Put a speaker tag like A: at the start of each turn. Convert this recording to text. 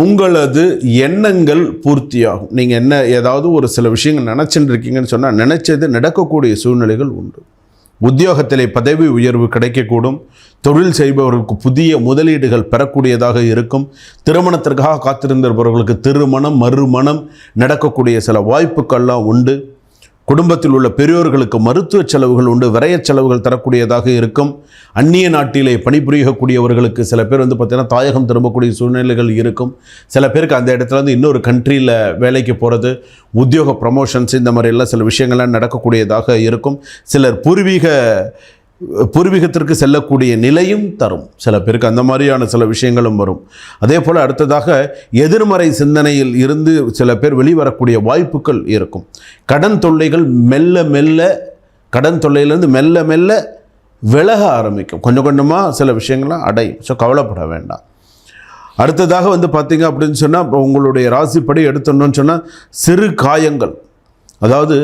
A: உங்களது எண்ணங்கள் பூர்த்தியாகும். நீங்கள் என்ன ஏதாவது ஒரு சில விஷயங்கள் நினச்சிட்டு இருக்கீங்கன்னு சொன்னால் நினச்சது நடக்கக்கூடிய சூழ்நிலைகள் உண்டு. உத்தியோகத்திலே பதவி உயர்வு கிடைக்கக்கூடும். தொழில் செய்பவர்களுக்கு புதிய முதலீடுகள் பெறக்கூடியதாக இருக்கும். திருமணத்திற்காக காத்திருந்தவர்களுக்கு திருமணம் மறுமணம் நடக்கக்கூடிய சில வாய்ப்புகள்லாம் உண்டு. குடும்பத்தில் உள்ள பெரியோர்களுக்கு மருத்துவ செலவுகள் உண்டு விரைய செலவுகள் தரக்கூடியதாக இருக்கும். அந்நிய நாட்டிலே பணிபுரியக்கூடியவர்களுக்கு சில பேர் வந்து பார்த்திங்கன்னா தாயகம் திரும்பக்கூடிய சூழ்நிலைகள் இருக்கும். சில பேருக்கு அந்த இடத்துல வந்து இன்னொரு கண்ட்ரியில் வேலைக்கு போகிறது உத்தியோக ப்ரமோஷன்ஸ் இந்த மாதிரி எல்லாம் சில விஷயங்கள்லாம் நடக்கக்கூடியதாக இருக்கும். சிலர் பூர்வீக பூர்வீகத்திற்கு செல்லக்கூடிய நிலையும் தரும். சில பேருக்கு அந்த மாதிரியான சில விஷயங்களும் வரும். அதே போல் அடுத்ததாக எதிர்மறை சிந்தனையில் இருந்து சில பேர் வெளிவரக்கூடிய வாய்ப்புகள் இருக்கும். கடன் தொல்லைகள் மெல்ல மெல்ல கடன் தொல்லையிலேருந்து மெல்ல மெல்ல விலக ஆரம்பிக்கும். கொஞ்சம் கொஞ்சமாக சில விஷயங்கள்லாம் அடையும். ஸோ கவலைப்பட வேண்டாம். அடுத்ததாக வந்து பார்த்திங்க அப்படின்னு சொன்னால் உங்களுடைய ராசிப்படி எடுத்தோம்னு சொன்னால் சிறு காயங்கள். அதாவது